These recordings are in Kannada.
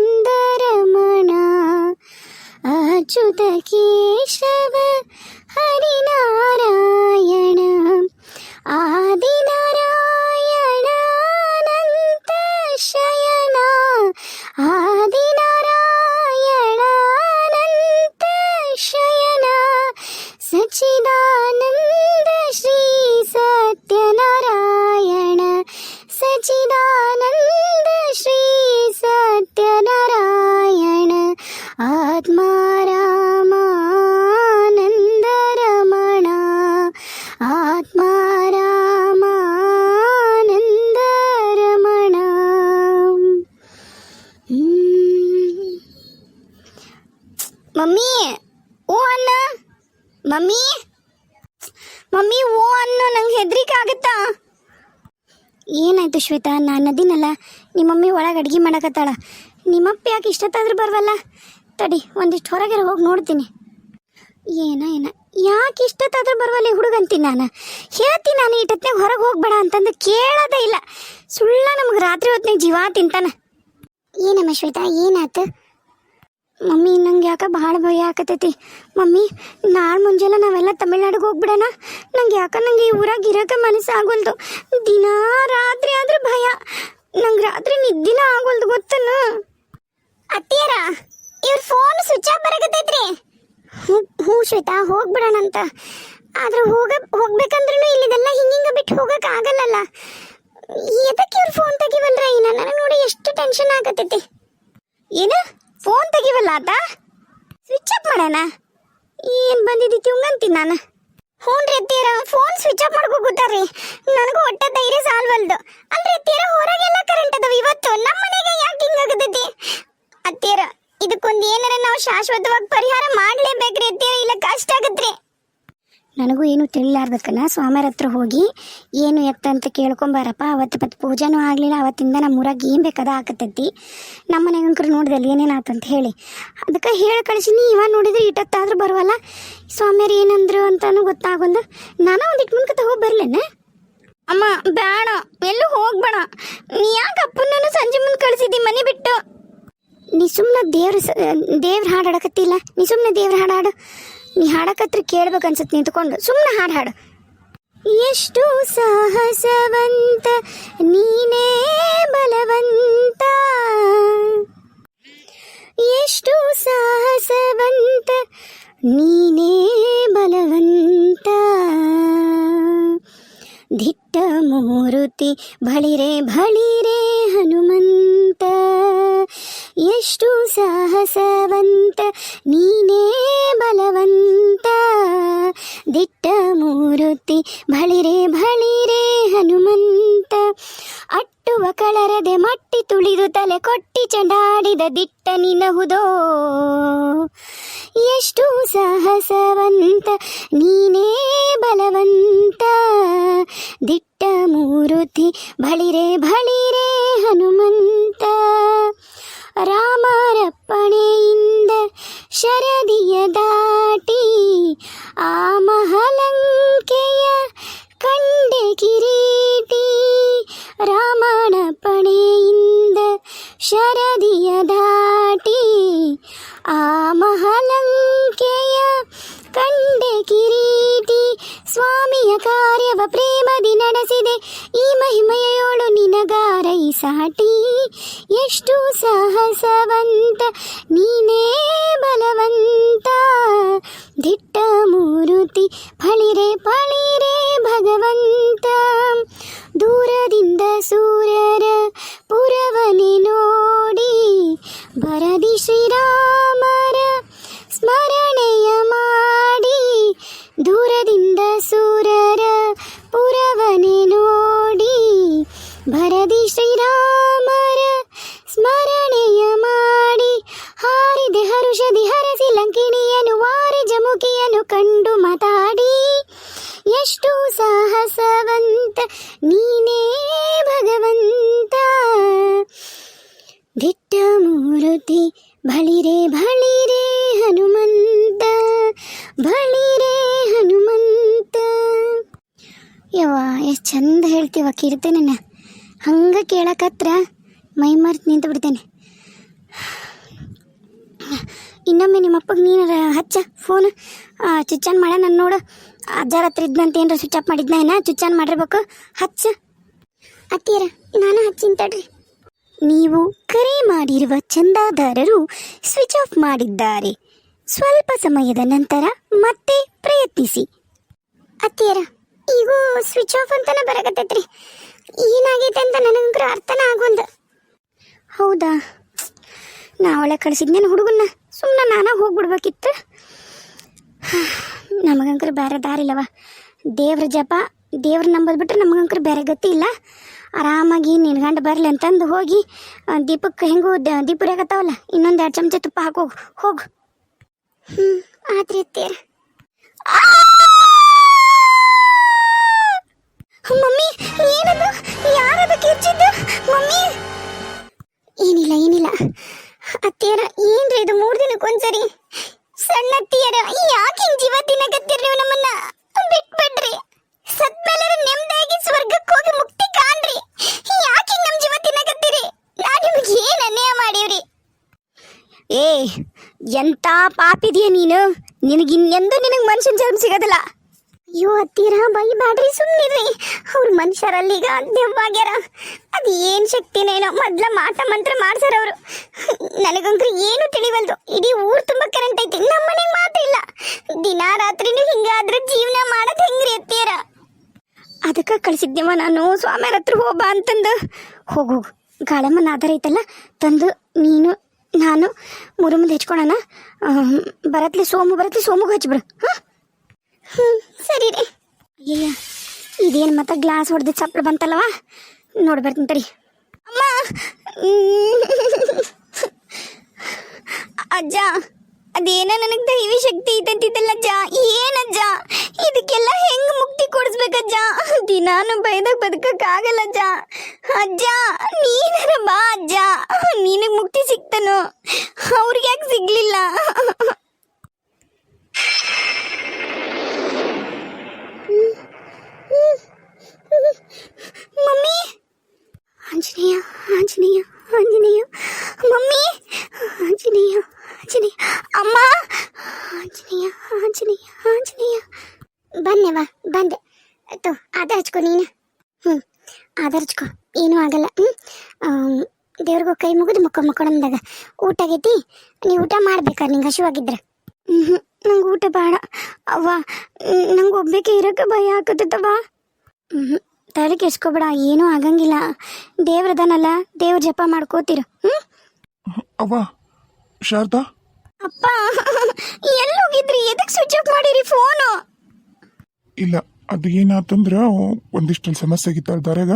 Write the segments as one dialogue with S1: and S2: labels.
S1: പത്മാരാമാനന്ദരമണ അച്യുത കേശവ ಏನಾಯ್ತು ಶ್ವೇತಾ? ನಾನು ಅದಿನಲ್ಲ. ನಿಮ್ಮ ಮಮ್ಮಿ ಒಳಗೆ ಅಡ್ಗೆ ಮಾಡಕತ್ತಾಳ. ನಿಮ್ಮಪ್ಪ ಯಾಕೆ ಇಷ್ಟತ್ತಾದ್ರೂ ಬರವಲ್ಲ? ತಡಿ, ಒಂದಿಷ್ಟು ಹೊರಗೆ ಹೋಗಿ ನೋಡ್ತೀನಿ. ಏನ ಏನ? ಯಾಕೆ ಇಷ್ಟತ್ತಾದ್ರೂ ಬರವಲ್ಲ ಈ ಹುಡುಗ ಅಂತೀನಿ ನಾನು? ಹೇಳ್ತೀನಿ ನಾನು ಇಟ್ಟತ್ನಾಗ ಹೊರಗೆ ಹೋಗ್ಬೇಡ ಅಂತಂದು ಕೇಳೋದೇ ಇಲ್ಲ. ಸುಳ್ಳ ನಮ್ಗೆ ರಾತ್ರಿ ಹೊತ್ನಾಗ ಜೀವ ತಿಂತಾನ. ಏನಮ್ಮ ಶ್ವೇತಾ ಏನಾತು ಮಮ್ಮಿ, ನಂಗೆ ಯಾಕೆ ಭಾಳ ಭಯ ಆಕತೈತಿ. ಮಮ್ಮಿ, ನಾಳೆ ಮುಂಜಾನೆ ನಾವೆಲ್ಲ ತಮಿಳ್ನಾಡಿಗೆ ಹೋಗ್ಬಿಡೋಣ? ನಂಗೆ ಯಾಕೆ ನಂಗೆ ಈ ಊರಾಗ ಇರೋಕೆ ಮನಸ್ಸು ಆಗೋಲ್ದು. ದಿನ ರಾತ್ರಿ ಆದ್ರೆ ಭಯ. ನಂಗೆ ರಾತ್ರಿ ನಿದ್ದಿನ ಆಗೋಲ್ದು, ಗೊತ್ತನ? ಅತ್ತಿಯರ, ಇವ್ರ ಫೋನ್ ಸ್ವಿಚ್ ಆಫ್ ಬರಕತ್ತೈತ್ರಿ. ಹ್ಞೂ ಶ್ವೇತಾ, ಹೋಗ್ಬಿಡೋಣ ಅಂತ. ಆದ್ರೆ ಹೋಗ ಹೋಗ್ಬೇಕಂದ್ರೂ ಇಲ್ಲಿದೆಲ್ಲ ಹಿಂಗಿಂಗ ಬಿಟ್ಟು ಹೋಗಕ್ಕೆ ಆಗಲ್ಲಲ್ಲ. ಎದಕ್ಕೆ ಇವ್ರ ಫೋನ್ ತೆಗಿವಲ್ರ? ಇನ್ನ ನನಗೆ ನೋಡಿ ಎಷ್ಟು ಟೆನ್ಷನ್ ಆಗತೈತಿ ಏನು? ಫೋನ್ ತೆಗಿವಲ್ಲ ಆತ? ಸ್ವಿಚ್ ಆಫ್ ಮಾಡೋಣ ಏನು ಬಂದಿದ್ದೀತಿ ಹಂಗಂತೀನಿ ನಾನು? ಹ್ಞೂ ರೀ ಅತ್ತೀರ ಫೋನ್ ಸ್ವಿಚ್ ಆಫ್ ಮಾಡ್ಕೋ ಗೊತ್ತಾರ್ರಿ ನನಗೂ ಹೊಟ್ಟೆ ಧೈರ್ಯ ಸಾಲ್ವಲ್ದು ಅಂದ್ರೆ ಅತ್ತೀರ ಹೊರಗೆಲ್ಲ ಕರೆಂಟ್ ಅದಾವ ಇವತ್ತು. ನಮ್ಮ ಮನೆಗೆ ಯಾಕೆ ಹಿಂಗಾಗತೈತಿ ಅತ್ತೀರ ಇದಕ್ಕೊಂದು ಏನಾರ ನಾವು ಶಾಶ್ವತವಾಗಿ ಪರಿಹಾರ ಮಾಡಲೇಬೇಕ್ರಿ ಅತ್ತೀರ ಇಲ್ಲ ಕಷ್ಟ ಆಗತ್ರಿ. ನನಗೂ ಏನು ತಿಳಿಲಾರ್ದಕ್ಕನ ಸ್ವಾಮಿಯರ ಹತ್ರ ಹೋಗಿ ಏನು ಎತ್ತ ಅಂತ ಕೇಳ್ಕೊಂಬಾರಪ್ಪ. ಅವತ್ತು ಪತ್ ಪೂಜೆನೂ ಆಗಲಿಲ್ಲ. ಅವತ್ತಿಂದ ನಮ್ಮ ಊರಾಗ ಏನು ಬೇಕಾದ ಆಕತ್ತೈತಿ. ನಮ್ಮ ಮನೆಗಂಕರು ನೋಡಿದಲ್ಲಿ ಅಂತ ಹೇಳಿ. ಅದಕ್ಕೆ ಹೇಳಿ ಕಳಿಸಿನಿ ಇವ ನೋಡಿದ್ರೆ ಇಟ್ಟತ್ತಾದ್ರೂ ಬರವಲ್ಲ. ಸ್ವಾಮಿಯರು ಏನಂದ್ರು ಅಂತಲೂ ಗೊತ್ತಾಗೊಂದು. ನಾನು ಒಂದಿಷ್ಟು ಮುಂದೆ ಹೋಗಿ ಬರ್ಲೇನೆ? ಅಮ್ಮ ಬೇಡ ಎಲ್ಲೂ ಹೋಗ್ಬೇಡ. ನೀ ಯಾಕೆ ಅಪ್ಪನನ್ನು ಸಂಜೆ ಮುಂದೆ ಕಳಿಸಿದ್ದಿ ಮನೆ ಬಿಟ್ಟು? ನೀ ಸುಮ್ಮನೆ ದೇವ್ರ ದೇವ್ರ ಹಾಡು ಹಾಡಕತ್ತಿಲ್ಲ. ನೀ ಸುಮ್ಮನೆ ದೇವ್ರ ಹಾಡು ಹಾಡು. ನೀ ಹಾಡಕತ್ರ ಕೇಳ್ಬೇಕು ಅನ್ಸತ್ ನಿಂತ್ಕೊಂಡು ಸುಮ್ಮನೆ ಹಾಡು ಹಾಡು. ಎಷ್ಟು ಸಾಹಸವಂತ, ನೀನೇ ಬಲವಂತ. ಎಷ್ಟು ಸಾಹಸವಂತ, ನೀನೇ ಬಲವಂತ. ದಿಟ್ಟ ಮೂರುತಿ, ಬಳಿರೆ ಬಳಿರೆ ಹನುಮಂತ. ಎಷ್ಟು ಸಾಹಸವಂತ, ನೀನೇ ಬಲವಂತ. ದಿಟ್ಟ ಮೂರುತಿ, ಬಳಿರೆ ಬಳಿರೆ ಹನುಮಂತ. ಅಟ್ಟುವ ಕಳರದೆ ಮಟ್ಟಿ ತುಳಿದು ತಲೆ ಕೊಟ್ಟಿ ಚಂಡಾಡಿದ ದಿಟ್ಟ ನಿನಹುದೋ. ಎಷ್ಟು ಸಾಹಸವಂತ, ನೀನೇ ಬಲವಂತ. ದಿಟ್ಟ ಮೂರುತಿ, ಬಳಿರೆ ಬಳಿರೆ ಹನುಮಂತ. ರಾಮರಪ್ಪಣೆಯಿಂದ ಶರದಿಯ ದಾಟಿ ಆ ಮಹಲಂಕೆಯ ಕಂಡೆ ಕಿರೀಟಿ ರಾಮನ ಪಣೆಯಿಂದ ಶರದಿಯ ದಾಟಿ ಆ ಮಹಲಂಕೆಯ ಕಂಡೆ ಕಿರೀಟಿ ಸ್ವಾಮಿಯ ಕಾರ್ಯವ ಪ್ರೇಮದಿ ನಡೆಸಿದೆ. ಈ ಮಹಿಮೆಯೋಳು ನಿನಗಾರೈ ಸಾಟಿ ಎಷ್ಟು ಸಾಹಸವಂತ, ನೀನೇ ಬಲವಂತ. ದಿಟ್ಟ ಮೂರುತಿ, ಫಳಿರೆ ಫಳಿರೆ ಭಗವಂತ. ಜಮುಕಿಯನು ಕಂಡು ಮಾತಾಡಿ, ಎಷ್ಟು ಸಾಹಸವಂತ ನೀನೇ ಭಗವಂತ. ದಿಟ್ಟ ಮೂರುತಿ ಬಳಿರೆ ಬಳಿರೆ ಹನುಮಂತ ಬಳಿರೆ ಹನುಮಂತ. ಯವ್ವ, ಎಷ್ಟು ಚಂದ ಹೇಳ್ತೀವ ಕೀರ್ತನೆನ. ಹಂಗೆ ಕೇಳಕತ್ರ ಮೈ ಮರ್ತು ನಿಂತು ಬಿಡ್ತೇನೆ ಇನ್ನೊಮ್ಮೆ ನಿಮ್ಮ ಅಪ್ಪಗೆ ನೀನಾರ ಹಚ್ಚ ಫೋನ್ ಆನ್ ಮಾಡ, ನಾನು ನೋಡು. ಅಜ್ಜಾರ ಹತ್ರ ಇದ್ದಂತ ಏನಾರ ಸ್ವಿಚ್ ಆಫ್ ಮಾಡಿದ್ನ ಏನ? ಆನ್ ಮಾಡಿರ್ಬೇಕು. ಹಚ್ಚ. ಅತ್ತೀರ ನಾನು ಹಚ್ಚಿನ ತಡ್ರಿ. ನೀವು ಕರೆ ಮಾಡಿರುವ ಚಂದಾದಾರರು ಸ್ವಿಚ್ ಆಫ್ ಮಾಡಿದ್ದಾರೆ. ಸ್ವಲ್ಪ ಸಮಯದ ನಂತರ ಮತ್ತೆ ಪ್ರಯತ್ನಿಸಿ. ಅತ್ತಿಯರ, ಈಗ ಸ್ವಿಚ್ ಆಫ್ ಅಂತಾನೆ ಬರಕತ್ತೈತ್ರಿ. ಏನಾಗೈತೆ ಅಂತ ನನಗಂಕರ ಅರ್ಥನ ಆಗೊಂದು. ಹೌದಾ? ನಾ ಒಳ್ಳೆ ಕಳಿಸಿದ್ನೇನು ಹುಡುಗನ್ನ? ಸುಮ್ಮನೆ ನಾನೇ ಹೋಗ್ಬಿಡ್ಬೇಕಿತ್ತು. ನಮಗಂಕರ ಬೇರೆ ದಾರಿ ಇಲ್ಲವ. ದೇವ್ರ ಜಪ, ದೇವ್ರ ನಂಬೋದು ಬಿಟ್ಟರೆ ನಮಗಂಕರ ಬೇರೆ ಗತಿ ಇಲ್ಲ. ಆರಾಮಾಗಿ ನಿನ್ಗಂಡು ಗಂಡ ಬರಲಿ ಅಂತಂದು ಹೋಗಿ ದೀಪಕ್ಕೆ ಹೆಂಗೂ ದೀಪ ಉರಿಯಾಕತ್ತಾವಲ್ಲ ಇನ್ನೊಂದು ಎರಡು ಚಮಚ ತುಪ್ಪ ಹಾಕೋಗು ಹೋಗು. ಹ್ಞೂ ಆತ್ರಿ ಅತ್ತೀರ ಮಮ್ಮಿ, ಏನದು? ಯಾರದು ಮಮ್ಮಿ! ಏನಿಲ್ಲ ಏನಿಲ್ಲ. ಅತ್ತಿಯರ, ಏನ್ರಿ ಇದು ಮೂರ್ ದಿನಕ್ಕೊಂದ್ಸರಿ ಸಣ್ಣ ಅತ್ತಿಯರ, ಯಾಕೆ ಜೀವ ತಿನ್ನಕತ್ತೀರಿ ನೀವು ನಮ್ಮನ್ನ? ಬಿಟ್ಬಿಡ್ರಿ. ಸತ್ಮೇಲೆ ನೆಮ್ಮದಿಯಾಗಿ ಸ್ವರ್ಗಕ್ಕೆ ಹೋಗಿ ಮುಕ್ತಿ ಕಾಣ್ರಿ. ಯಾಕೆ ಹಿಂಗ್ ನಮ್ ಜೀವ ತಿನ್ನಕತ್ತೀರಿ ನಾ ನಿಮಗೆ ಏನ್ ಅನ್ಯಾಯ ಮಾಡೀವ್ರಿ? ಏ, ಎಂತ ಪಾಪಿದೀಯ ನೀನು? ನಿನಗೆ ಇನ್ನೆಂದೂ ನಿನಗೆ ಮನುಷ್ಯನ ಜನ್ಮ ಸಿಗೋದಿಲ್ಲ. ಅಯ್ಯೋ ಹತ್ತೀರ ಬೈಬ್ಯಾಡ್ರಿ ಸುಮ್ಮನಿರ್ರಿ ಅವ್ರ ಮನುಷ್ಯರಲ್ಲೀಗ ದೆವ್ವಾಗ್ಯಾರ ಅದು ಏನು ಶಕ್ತಿನೇನೋ ಮೊದ್ಲ ಮಾಟ ಮಂತ್ರ ಮಾಡ್ಸಾರ ಅವರು. ನನಗಂಕ್ರು ಏನು ತಿಳಿವಲ್ದು. ಇಡೀ ಊರ್ ತುಂಬ ಕರೆಂಟ್ ಐತಿ. ನಮ್ಮ ಮಾತ್ರ ಇಲ್ಲ. ದಿನಾ ರಾತ್ರಿನೂ ಹಿಂಗಾದ್ರೆ ಜೀವನ ಮಾಡೋದು ಹೆಂಗ್ರಿ, ಅತ್ತೀರ? ಅದಕ್ಕೆ ಕಳಿಸಿದ್ದೇವ ನಾನು. ಸ್ವಾಮಿಯರ ಹತ್ರ ಹೋಗ ಅಂತಂದು. ಹೋಗು ಗಾಳಮ್ಮನ ಆಧಾರ ಐತಲ್ಲ? ತಂದು ನೀನು, ನಾನು, ಮುರು ಮುಂದೆ ಬರತ್ಲಿ ಸೋಮು, ಬರತ್ಲಿ ಸೋಮುಗೆ ಹಚ್ಬಿಡು ಹಾಂ? ಹ್ಞೂ ಸರಿ ರೀ. ಅಯ್ಯಯ್ಯ, ಇದೇನು ಮತ್ತೆ ಗ್ಲಾಸ್ ಹೊಡೆದು ಚಪ್ಪಲು ಬಂತಲ್ಲವ? ನೋಡಿ ಬರ್ತೀನಿ ತಡಿ. ಅಮ್ಮ. ಅಜ್ಜ, ಅದೇನ ನನಗೆ ದೈವಿ ಶಕ್ತಿ ಇದ್ದಂತಿದ್ದಲ್ಲ ಅಜ್ಜ? ಏನಜ್ಜ ಇದಕ್ಕೆಲ್ಲ ಹೆಂಗ್ ಮುಕ್ತಿ ಕೊಡಿಸ್ಬೇಕಜ್ಜ ದಿನಾನು ಬೈದಾಗ ಬದುಕಕ್ಕಾಗಲ್ಲ ಅಜ್ಜ. ಅಜ್ಜ, ನೀನರ ಬಾ ಅಜ್ಜ. ನಿನಗೆ ಮುಕ್ತಿ ಸಿಗ್ತಾನು. ಅವ್ರಿಗೆ ಯಾಕೆ ಸಿಗ್ಲಿಲ್ಲ. ಮಮ್ಮಿ? ಆಂಜನೇಯ ಆಂಜನೇಯ ಆಂಜನೇಯ. ಮಮ್ಮಿ? ಆಂಜನೇಯ ಆಂಜನೇಯ. ಅಮ್ಮ? ಆಂಜನೇಯ ಆಂಜನೇಯ ಆಂಜನೇಯ. ಬಂದೆವಾ ಬಂದೆ. ತೋ, ಆಧಾರ ಹಚ್ಕೊ ನೀನು. ಹ್ಞೂ ಆಧಾರ ಹಚ್ಕೊ. ಏನೂ ಆಗಲ್ಲ. ಹ್ಞೂ ದೇವ್ರಿಗೂ ಕೈ ಮುಗಿದು ಮಕ್ಕ ಮಕ್ಕಳಂದಾಗ ಊಟ ಆಗೈತಿ? ನೀವು ಊಟ ಮಾಡ್ಬೇಕಾ? ನಿಂಗೆ ಹಸಿವಾಗಿದ್ರೆ. ಹ್ಞೂ ನಂಗೆ ಊಟ ಬೇಡ. ಅವ್ವ ನಂಗೆ ಒಬ್ಬಕ್ಕೆ ಇರೋಕೆ ಭಯ ಆಗತ್ತವ ಹ್ಞೂ ತಲೆ ಕೆಸ್ಕೋಬೇಡ ಏನೂ ಆಗಂಗಿಲ್ಲ. ದೇವ್ರದನಲ್ಲ ದೇವ್ರ ಜಪ ಮಾಡ್ಕೋತೀರ. ಹ್ಞೂ
S2: ಅವ್ವ ಶಾರದಾ?
S1: ಅಪ್ಪ ಎಲ್ಲಿ ಹೋಗಿದ್ರಿ ಎದಕ್ಕೆ ಸ್ವಿಚ್ ಆಫ್ ಮಾಡಿರಿ ಫೋನು
S2: ಇಲ್ಲ ಅದು ಏನಾತಂದ್ರೆ ಒಂದಿಷ್ಟು ಸಮಸ್ಯೆ ಆಗಿತ್ತು ದಾರಾಗ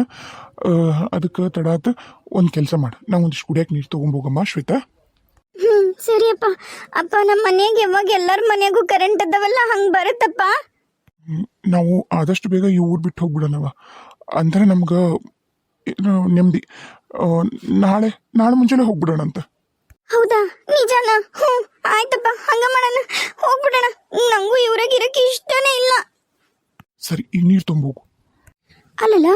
S2: ಅದಕ್ಕೆ ತಡ ಆತು ಒಂದು ಕೆಲಸ ಮಾಡು. ನಾವು ಒಂದಿಷ್ಟು ಕುಡಿಯಕ್ಕೆ ನೀರು ಹೋಗಮ್ಮ ಶ್ವೇತಾ.
S1: ಹ್ಞೂ ಸರಿಯಪ್ಪ. ಅಪ್ಪ ನಮ್ಮ ಮನೆಗೆ ಯಾವಾಗ ಎಲ್ಲರ ಮನೆಗೂ ಕರೆಂಟ್ ಇದ್ದಾವಲ್ಲ ಹಂಗೆ ಬರುತ್ತಪ್ಪ?
S2: ನಾವು ಆದಷ್ಟು ಬೇಗ ಈ ಊರು ಬಿಟ್ಟು ಹೋಗ್ಬಿಡೋಣವ ಅಂದ್ರೆ ನಮ್ಗೆ ಏನು ನೆಮ್ಮದಿ. ಆ, ನಾಳೆ ನಾಳೆ ಮುಂಚೆನೆ ಹೋಗ್ಬಿಡೋಣ ಅಂತ
S1: ಹೌದಾ? ನಿಜಾನ? ಹ್ಞೂ ಆಯ್ತಪ್ಪ ಹಂಗ ಮಾಡೋಣ. ಹೋಗ್ಬಿಡೋಣ. ನಂಗೂ ಇವ್ರಾಗ ಇರಕ್ಕೆ ಇಷ್ಟನೇ ಇಲ್ಲ.
S2: ಸರಿ ಈಗ ನೀರು ತುಂಬೋಗು
S1: ಅಲ್ಲಲ್ಲ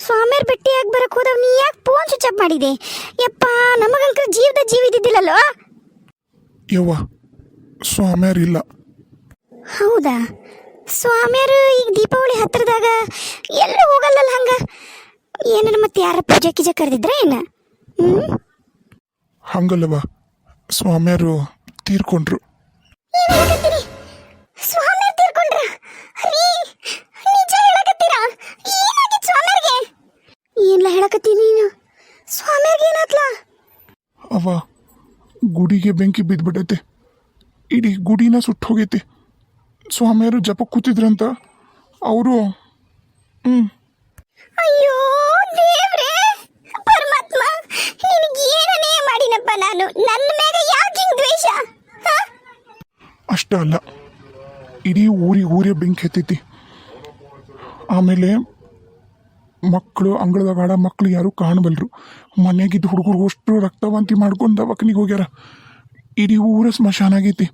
S1: ಸ್ವಾಮಿಯರ್ ಭೇಟಿಯಾಗಿ ಬರಕ್ ಹೋದವ್? ನೀ ಯಾಕೆ ಫೋನ್ ಸ್ವಿಚ್ ಆಫ್ ಮಾಡಿದೆ? ಯಪ್ಪ ನಮಗಂಕ ಜೀವದ ಜೀವ
S2: ಯವ್ವ ಇಲ್ಲ.
S1: ಹೌದಾ? ಸ್ವಾಮಿಯರು ಈಗ ದೀಪಾವಳಿ ಹತ್ರದಾಗ ಎಲ್ಲೂ ಹೋಗಲ್ಲಲ್ಲ ಹಂಗ? ಏನಾರ ಮತ್ತೆ ಯಾರ ಪೂಜೆ ಗೀಜೆ ಕರೆದಿದ್ರ ಏನ? ಹ್ಮ್?
S2: ಹಂಗಲ್ಲವ ಸ್ವಾಮಿಯರು ತೀರ್ಕೊಂಡ್ರು.
S1: ಏನ್ ಹೇಳಕತ್ತೀರಿ ಸ್ವಾಮಿಯರ್ ತೀರ್ಕೊಂಡ್ರ ರೀ ನಿಜ ಹೇಳಕತ್ತೀರಾ ಏನಾಗಿತ್ತು ಸ್ವಾಮಿಯರ್ಗೆ ಏನ್ಲ ಹೇಳಕತ್ತಿ ನೀನು ಸ್ವಾಮಿಯರ್ಗೆ ಏನಾತ್ಲ
S2: ಅವ ಗುಡಿಗೆ ಬೆಂಕಿ ಬಿದ್ದ್ಬಿಟ್ಟೈತೆ ಇಡೀ ಗುಡಿನ ಸುಟ್ಟು ಹೋಗೈತಿ ಸ್ವಾಮಿಯರು ಜಪ ಕೂತಿದ್ರಂತ ಅವರು ಹ್ಞೂ
S1: ಅಯ್ಯೋ ದೇವ್ರೇ ಪರಮಾತ್ಮ ನಿನಗೆ ಏನನೇ ಮಾಡಿನಪ್ಪ ನಾನು? ನನ್ನ ಮೇಲೆ ಯಾಕೆ ಹಿಂಗ್ ದ್ವೇಷ? ಹ?
S2: ಅಷ್ಟ ಅಲ್ಲ ಇಡೀ ಊರಿಗೆ ಊರೇ ಬೆಂಕಿ ಹತ್ತೈತಿ. ಆಮೇಲೆ ಮಕ್ಕಳು ಅಂಗಳದಾಗ ಆಡ ಮಕ್ಕಳು ಯಾರೂ ಕಾಣಬಲ್ರು. ಮನೆಗಿದ್ದ ಹುಡುಗರು ಅಷ್ಟು ರಕ್ತವಾಂತಿ ಮಾಡ್ಕೊಂಡು ದವಾಖಾನಿಗೆ ಹೋಗ್ಯಾರ. ಇಡೀ ಊರ ಸ್ಮಶಾನ ಆಗೈತಿ.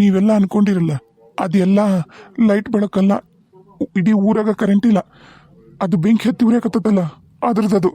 S2: ನೀವೆಲ್ಲ ಅನ್ಕೊಂಡಿರಲ್ಲ, ಅದೆಲ್ಲ ಲೈಟ್ ಬೆಳಕಲ್ಲ. ಇಡೀ ಊರಾಗ ಕರೆಂಟ್ ಇಲ್ಲ. ಅದು ಬೆಂಕಿ ಹತ್ತಿ ಉರಿಯಾಕತ್ತಲ್ಲ ಅದ್ರದ್ದು